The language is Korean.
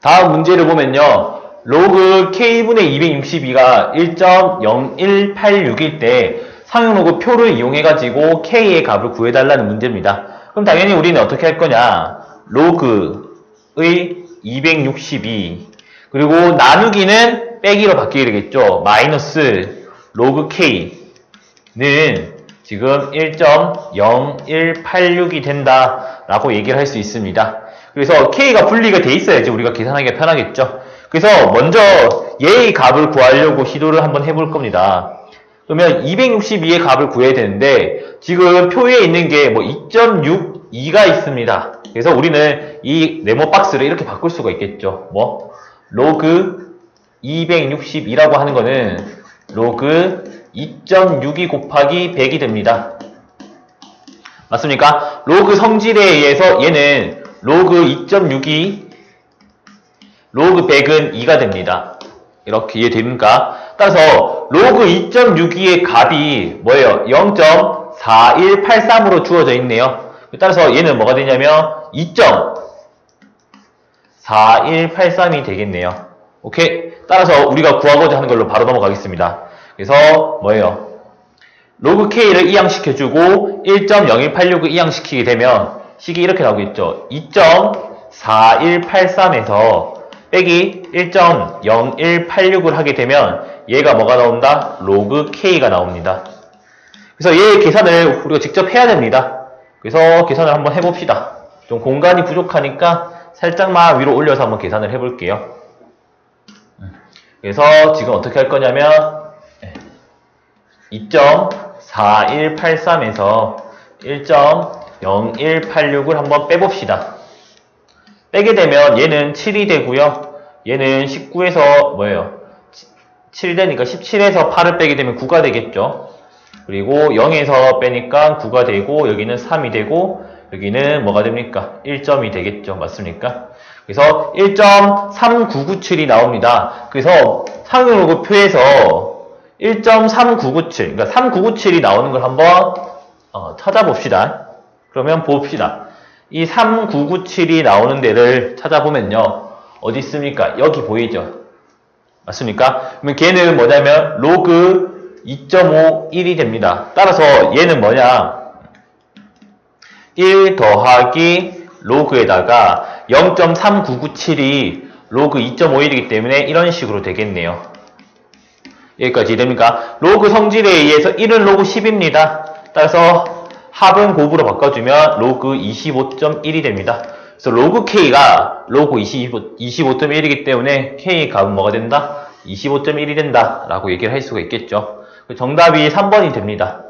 다음 문제를 보면요. 로그 K분의 262가 1.0186일 때 상용 로그 표를 이용해가지고 K의 값을 구해달라는 문제입니다. 그럼 당연히 우리는 어떻게 할 거냐. 로그의 262 그리고 나누기는 빼기로 바뀌게 되겠죠. 마이너스 로그 K는 지금 1.0186이 된다라고 얘기를 할 수 있습니다. 그래서 K가 분리가 돼 있어야지 우리가 계산하기가 편하겠죠. 그래서 먼저 얘의 값을 구하려고 시도를 한번 해볼 겁니다. 그러면 262의 값을 구해야 되는데 지금 표에 있는 게 뭐 2.62가 있습니다. 그래서 우리는 이 네모 박스를 이렇게 바꿀 수가 있겠죠. 뭐 로그 262라고 하는 거는 로그 2.62 곱하기 100이 됩니다. 맞습니까? 로그 성질에 의해서 얘는 로그 2.62 로그 100은 2가 됩니다. 이렇게 이해됩니까? 따라서 로그 2.62의 값이 뭐예요? 0.4183으로 주어져 있네요. 따라서 얘는 뭐가 되냐면 2.4183이 되겠네요. 오케이? 따라서 우리가 구하고자 하는 걸로 바로 넘어가겠습니다. 그래서 뭐예요? 로그 K를 이항시켜주고 1.0186을 이항시키게 되면 식이 이렇게 나오겠죠. 2.4183에서 빼기 1.0186을 하게 되면 얘가 뭐가 나온다? 로그 K가 나옵니다. 그래서 얘의 계산을 우리가 직접 해야 됩니다. 그래서 계산을 한번 해봅시다. 좀 공간이 부족하니까 살짝만 위로 올려서 한번 계산을 해볼게요. 그래서 지금 어떻게 할 거냐면 2.4183에서 1.0186을 한번 빼봅시다. 빼게 되면 얘는 7이 되고요. 얘는 19에서 뭐예요? 7 되니까 17에서 8을 빼게 되면 9가 되겠죠. 그리고 0에서 빼니까 9가 되고 여기는 3이 되고 여기는 뭐가 됩니까? 1점이 되겠죠. 맞습니까? 그래서 1.3997이 나옵니다. 그래서 상용로그 표에서 1.3997, 그러니까 3997이 나오는 걸 한번 어, 찾아봅시다. 그러면 봅시다. 이 3997이 나오는 데를 찾아보면요. 어디 있습니까? 여기 보이죠? 맞습니까? 그러면 걔는 뭐냐면 로그 2.51이 됩니다. 따라서 얘는 뭐냐? 1 더하기 로그에다가 0.3997이 로그 2.51이기 때문에 이런 식으로 되겠네요. 여기까지 됩니까? 로그 성질에 의해서 1은 로그 10입니다. 따라서 합은 곱으로 바꿔주면 로그 25.1이 됩니다. 그래서 로그 K가 로그 25, 25.1이기 때문에 K 값은 뭐가 된다? 25.1이 된다. 라고 얘기를 할 수가 있겠죠. 정답이 3번이 됩니다.